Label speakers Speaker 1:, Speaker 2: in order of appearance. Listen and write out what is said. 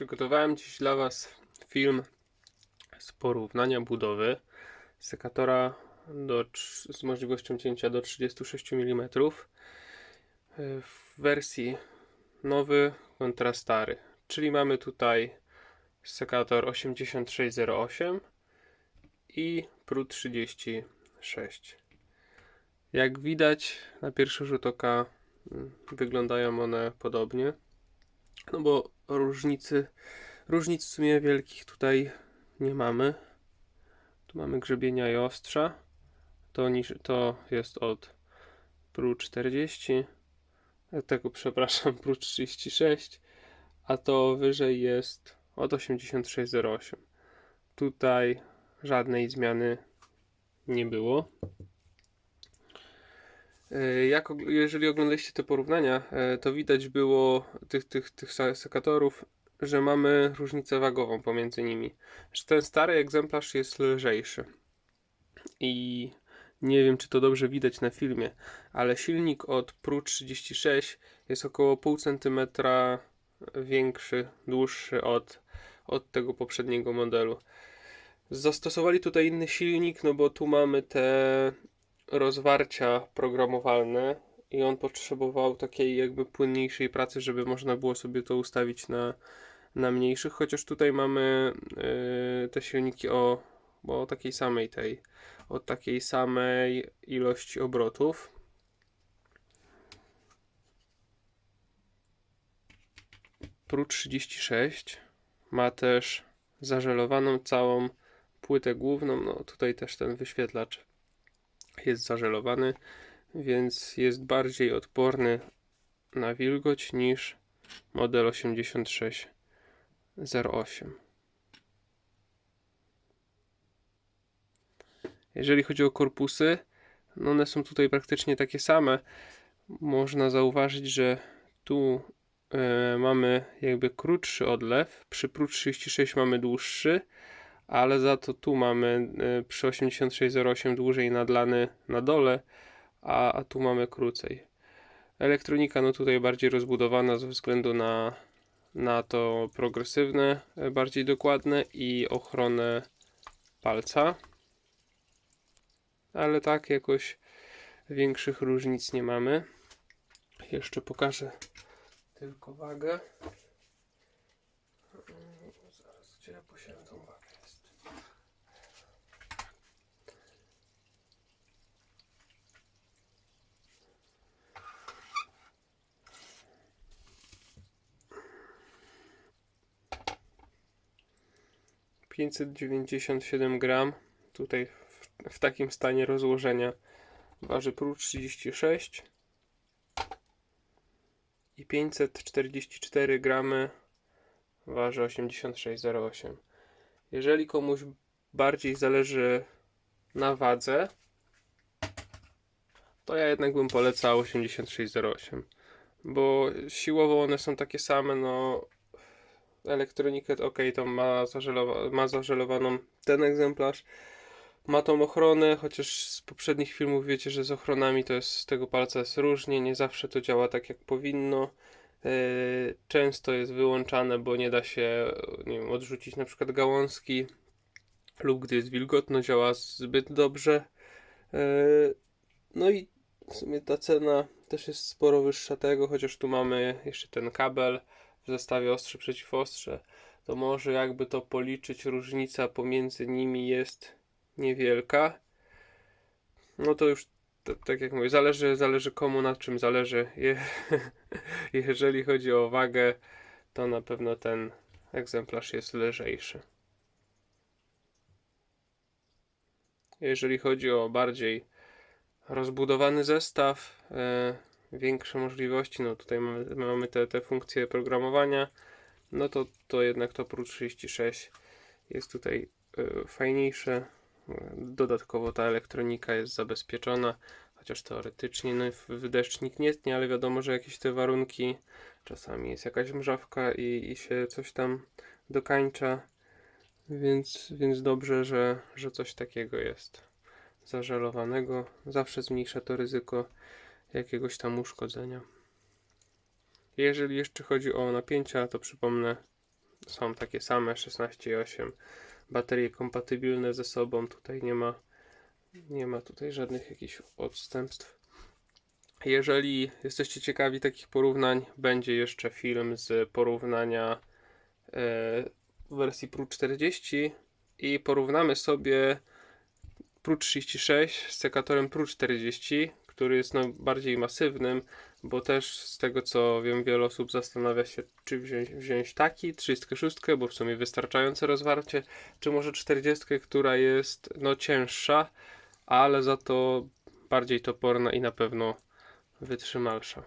Speaker 1: Przygotowałem dziś dla Was film z porównania budowy sekatora do, z możliwością cięcia do 36 mm w wersji nowy kontra stary. Czyli mamy tutaj sekator 8608 i PRU 36. Jak widać na pierwszy rzut oka mm, wyglądają one podobnie. No bo różnicy, różnic w sumie wielkich tutaj nie mamy. Tu mamy grzebienia i ostrza. To, niż, to jest od PRU 40. e, Tego przepraszam, PRU 36. A to wyżej jest od 8608. Tutaj żadnej zmiany nie było. E, Jak, jeżeli oglądaliście te porównania, e, to widać było tych, tych, tych sekatorów, że mamy różnicę wagową pomiędzy nimi. Że ten stary egzemplarz jest lżejszy. I nie wiem, czy to dobrze widać na filmie, ale silnik od PRU 36 jest około pół centymetra większy, dłuższy od, od tego poprzedniego modelu. Zastosowali tutaj inny silnik, no bo tu mamy te rozwarcia programowalne i on potrzebował takiej jakby płynniejszej pracy, żeby można było sobie to ustawić na, na mniejszych, chociaż tutaj mamy yy, te silniki o, o takiej samej tej, o takiej samej ilości obrotów. PRU 36 ma też zażelowaną całą płytę główną, no tutaj też ten wyświetlacz jest zażelowany, więc jest bardziej odporny na wilgoć niż model 8608. Jeżeli chodzi o korpusy, no one są tutaj praktycznie takie same. Można zauważyć, że tu e, mamy jakby krótszy odlew, przy PRU 36 mamy dłuższy, ale za to tu mamy y, przy 8608 dłużej nadlany na dole, a, a tu mamy krócej. Elektronika no tutaj bardziej rozbudowana ze względu na, na to progresywne, y, bardziej dokładne i ochronę palca. Ale tak jakoś większych różnic nie mamy. Jeszcze pokażę tylko wagę. Zaraz, gdzie ja posiadam 597 gram. Tutaj w, w takim stanie rozłożenia waży prócz 36 i 544 gramy waży 86,08. Jeżeli komuś bardziej zależy na wadze, to ja jednak bym polecał 86,08, bo siłowo one są takie same, no elektronikę ok, to ma, zażelowa- ma zażelowaną ten egzemplarz, ma tą ochronę, chociaż z poprzednich filmów wiecie, że z ochronami to jest z tego palca jest różnie, nie zawsze to działa tak jak powinno. Yy, często jest wyłączane, bo nie da się nie wiem, odrzucić na przykład gałązki lub gdy jest wilgotno działa zbyt dobrze. Yy, No i w sumie ta cena też jest sporo wyższa tego, chociaż tu mamy jeszcze ten kabel zestawie ostrze przeciw ostrze. To może jakby to policzyć, różnica pomiędzy nimi jest niewielka. No to już tak jak mówię, zależy, zależy komu na czym zależy. Je, jeżeli chodzi o wagę, to na pewno ten egzemplarz jest lżejszy. Jeżeli chodzi o bardziej rozbudowany zestaw, e, większe możliwości, no tutaj mamy, mamy te, te funkcje programowania, no to, to jednak to PRU 36 jest tutaj e, fajniejsze. Dodatkowo ta elektronika jest zabezpieczona, chociaż teoretycznie no, w deszcz nikt nie tnie, ale wiadomo, że jakieś te warunki, czasami jest jakaś mrzawka i, i się coś tam dokańcza, więc, więc dobrze, że, że coś takiego jest zażelowanego. Zawsze zmniejsza to ryzyko jakiegoś tam uszkodzenia. Jeżeli jeszcze chodzi o napięcia, to przypomnę są takie same 16,8 baterie kompatybilne ze sobą tutaj nie ma nie ma tutaj żadnych jakichś odstępstw. Jeżeli jesteście ciekawi takich porównań będzie jeszcze film z porównania e, wersji Pro 40 i porównamy sobie Pro 36 z sekatorem Pro 40 który jest no bardziej masywnym bo też z tego co wiem, wiele osób zastanawia się, czy wziąć, wziąć taki, 36, bo w sumie wystarczające rozwarcie, czy może 40, która jest no cięższa, ale za to bardziej toporna i na pewno wytrzymalsza.